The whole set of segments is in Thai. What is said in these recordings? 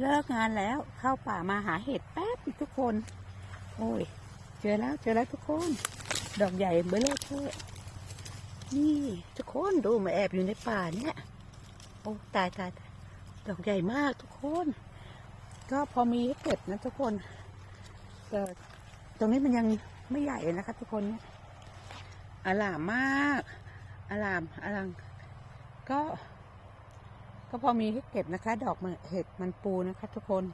เลิกงานแล้วเข้าป่ามาหาเห็ดแป๊บทุกคน โอ้ย เจอแล้วเจอแล้วทุกคน ดอกใหญ่เบ้อเลยเท่นี่ทุกคนดูมาแอบอยู่ในป่าเนี่ยโอ้ตายตายตายดอกใหญ่มากทุกคน ก็พอมีให้เก็บนะทุกคนแต่ตรงนี้มันยังไม่ใหญ่นะคะทุกคนเนี่ยอลามมากอลามอลังก็ ก็พอมีให้เก็บนะคะ ดอกมันเห็ดมันปูนะคะ ทุกคน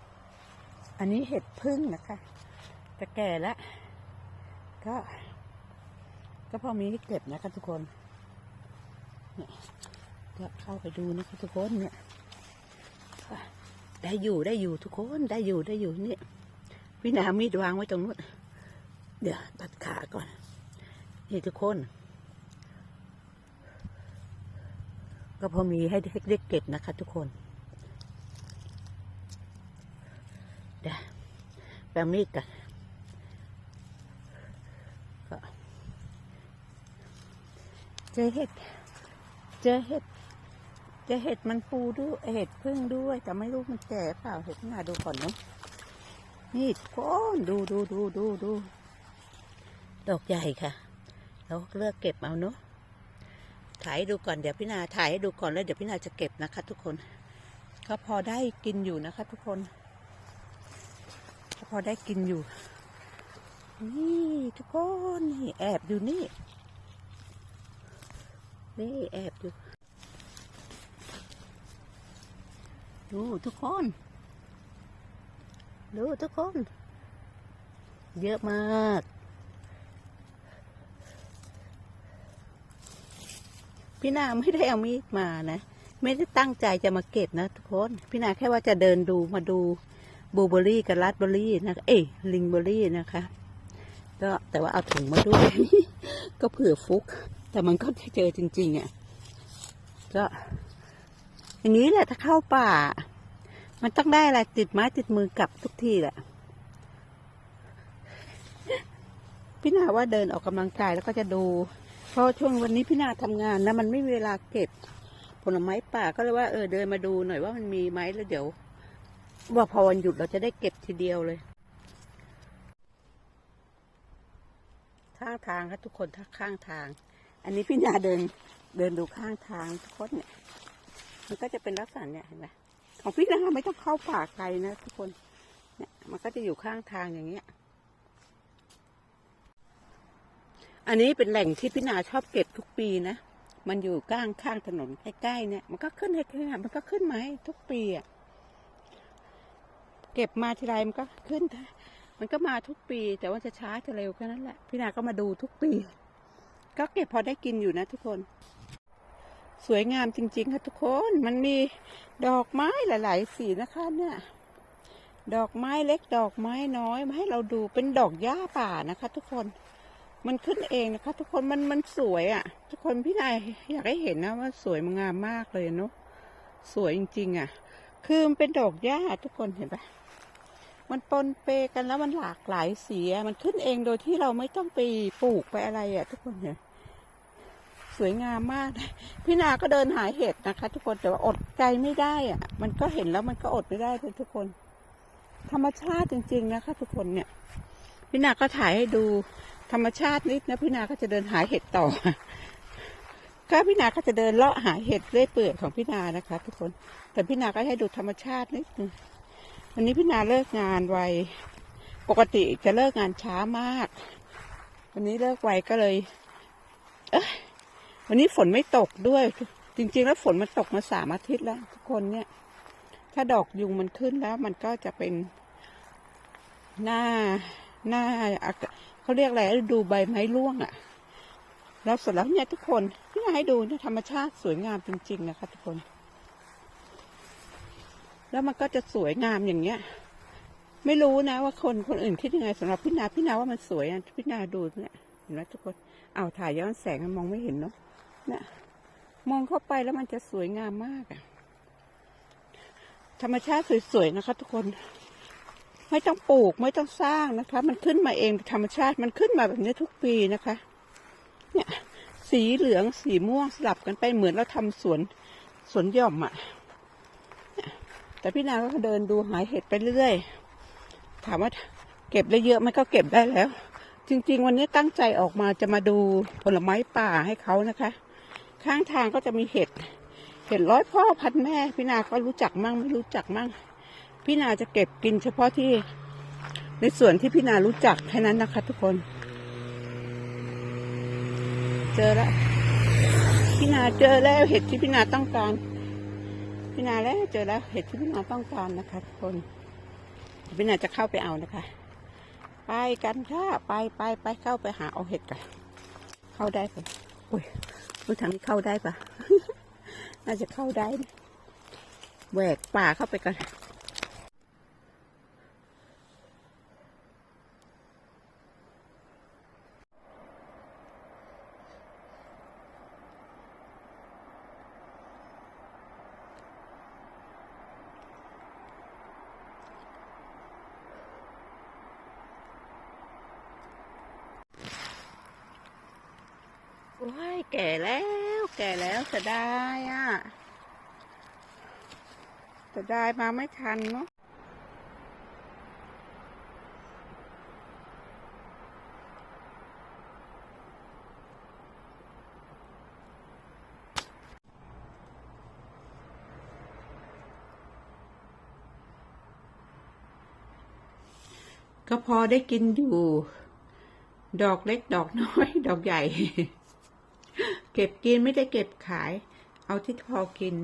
อันนี้เห็ดพึ่งนะคะ จะแก่แล้วก็ ก็พอมีให้เก็บนะคะ ทุกคนเนี่ยก็เข้าไปดูนะคะทุกคนเนี่ยได้อยู่ได้อยู่ทุกคนได้อยู่ได้อยู่เนี่ยพี่นามีดวางไว้ตรงนู้นเดี๋ยวตัดขาก่อนนี่ทุกคน ก็พอมีให้เด็กเก็บนะคะ ทุกคนเดี๋ยวแปลมีดกันก็เจอเห็ด เจอเห็ด เจอเห็ดมันปูด้วย เห็ดพึ่งด้วย แต่ไม่รู้มันแก่เปล่า เห็ดหน้าดูก่อนเนาะนี่ทุกคนดูดูดูดูดูดอกใหญ่ค่ะ เราเลือกเก็บเอาเนาะ ถ่ายให้ดูก่อนเดี๋ยวพี่นาถ่ายให้ดูก่อนแล้วเดี๋ยวพี่นาจะเก็บนะคะ ทุกคน ก็พอได้กินอยู่นะคะ ทุกคนก็พอได้กินอยู่ นี่ทุกคนนี่แอบอยู่นี่ นี่แอบอยู่ ดูทุกคน ดูทุกคน เยอะมาก พี่นาไม่ได้เอามีดมานะ ไม่ได้ตั้งใจจะมาเก็บนะทุกคน พี่นาแค่ว่าจะเดินดูมาดูบูเบอร์รี่กับราสเบอร์รี่นะเอ้ลิงเบอร์รี่นะคะ ก็แต่ว่าเอาถุงมาด้วย ก็เผื่อฟุก แต่มันก็เจอจริงๆอะ่ะก็ อย่างนี้แหละถ้าเข้าป่า มันต้องได้อะไรติดไม้ติดมือกลับทุกทีแหละพี่นาว่าเดินออกกำลังกายแล้วก็จะดู เพราะช่วงวันนี้พี่นาทำงานนะมันไม่มีเวลาเก็บ ผลไม้ป่าก็เลยว่าเออเดินมาดูหน่อยว่ามันมีไหมแล้วเดี๋ยว ว่าพอวันหยุดเราจะได้เก็บทีเดียวเลยข้างทางครับทุกคนถ้าข้างทาง อันนี้พี่นาเดินเดินดูข้างทางทุกคนเนี่ย มันก็จะเป็นลักษณะเนี่ยเห็นไหมของพี่นาไม่ต้องเข้าป่าไกลนะทุกคน เนี่ย มันก็จะอยู่ข้างทางอย่างเงี้ย อันนี้เป็นแหล่งที่พี่นาชอบเก็บทุกปีนะ มันอยู่ข้างข้างถนนใกล้ๆเนี่ย มันก็ขึ้นให้แค่มันก็ขึ้นมาให้ทุกปีอะ เก็บมาทีไรมันก็ขึ้น มันก็มาทุกปี แต่ว่าจะช้าจะเร็วแค่นั้นแหละ พี่นาก็มาดูทุกปี ก็เก็บพอได้กินอยู่นะทุกคน สวยงามจริง ๆ ค่ะทุกคน มันมีดอกไม้หลาย ๆ สีนะคะ เนี่ย ดอกไม้เล็ก ดอกไม้น้อยมาให้เราดูเป็นดอกหญ้าป่านะคะ ทุกคน มันขึ้นเองนะคะ ทุกคนมันมันสวยอะ่ะ ทุกคนพี่นายอยากให้เห็นนะว่าสวยมันงามมากเลยเนาะสวยจริง ๆอะ คือมันเป็นดอกหญ้าทุกคนเห็นปะมันปนเปกันแล้วมันหลากหลายสีมันขึ้นเองโดยที่เราไม่ต้องไปปลูกไปอะไรอะ่ะ ทุกคนเนี่ยสวยงามมากพี่นาก็เดินหาเห็ดนะคะ ทุกคนแต่ว่าอดใจไม่ได้อะ่ะ มันก็เห็นแล้วมันก็อดไม่ได้เลยทุกคน ธรรมชาติจริง ๆ นะคะ ทุกคนเนี่ยพี่นาก็ถ่ายให้ดู ธรรมชาตินิดนะพี่นาก็จะเดินหาเห็ดต่อก็พี่นาก็จะเดินเลาะหาเห็ดเรื่อยเปื่อยของพี่นานะคะ ทุกคน แต่พี่นาก็ให้ดูธรรมชาตินิดนึงวันนี้พี่นาเลิกงานไวปกติจะเลิกงานช้ามาก วันนี้เลิกไวก็เลย เอ้วันนี้ฝนไม่ตกด้วย จริง ๆ แล้วฝนมันตกมาสามอาทิตย์แล้ว ทุกคนเนี่ย ถ้าดอกยุงมันขึ้นแล้ว มันก็จะเป็นหน้าหน้าอาก เขาเรียกอะไรดูใบไม้ร่วงอะ่ะ แล้วเสร็จแล้วเนี่ยทุกคนพี่นาให้ดูเนี่ยธรรมชาติสวยงามจริง ๆ นะคะ ทุกคน แล้วมันก็จะสวยงามอย่างเงี้ย ไม่รู้นะว่าคนคนอื่นคิดยังไงสำหรับพี่นาพี่นาว่ามันสวยอะพี่นาดูเนี่ยเห็นไหมทุกคนเอาถ่ายย้อนแสงมันมองไม่เห็นเนาะเนี่ยมองเข้าไปแล้วมันจะสวยงามมากอะธรรมชาติสวยๆนะคะ ทุกคน ไม่ต้องปลูกไม่ต้องสร้างนะคะ มันขึ้นมาเองธรรมชาติมันขึ้นมาแบบนี้ทุกปีนะคะ เนี่ยสีเหลืองสีม่วงสลับกันไปเหมือนเราทำสวนสวนหย่อมอะ่ะแต่พี่นาก็เดินดูหาเห็ดไปเรื่อยถามว่าเก็บได้เยอะไหมก็เก็บได้แล้ว จริง ๆ วันนี้ตั้งใจออกมาจะมาดูผลไม้ป่าให้เขานะคะ ข้างทางก็จะมีเห็ดเห็ดร้อยพ่อพันแม่พี่นาก็รู้จักมั่งไม่รู้จักมั่ง พี่นาจะเก็บกินเฉพาะที่ในส่วนที่พี่นารู้จักแค่นั้นนะคะ ทุกคน เจอแล้วพี่นาเจอแล้วเห็ดที่พี่นาต้องการพี่นาแล้วเจอแล้วเห็ดที่พี่นาต้องการนะคะทุกคนพี่นาจะเข้าไปเอานะคะ ไปกันค่ะไปไปไปเข้าไปหาเอาเห็ดกันเข้าได้ปะโอ้ยรู้ทางนี้เข้าได้ปะน่าจะเข้าได้แหวกป่าเข้าไปกัน ว้ายแก่แล้ว แก่แล้วจะได้อะจะได้มาไม่ทันเนาะก็พอได้กินอยู่ ดอกเล็กดอกน้อย ดอกใหญ่ เก็บกินไม่ได้เก็บขาย เอาที่พอกิน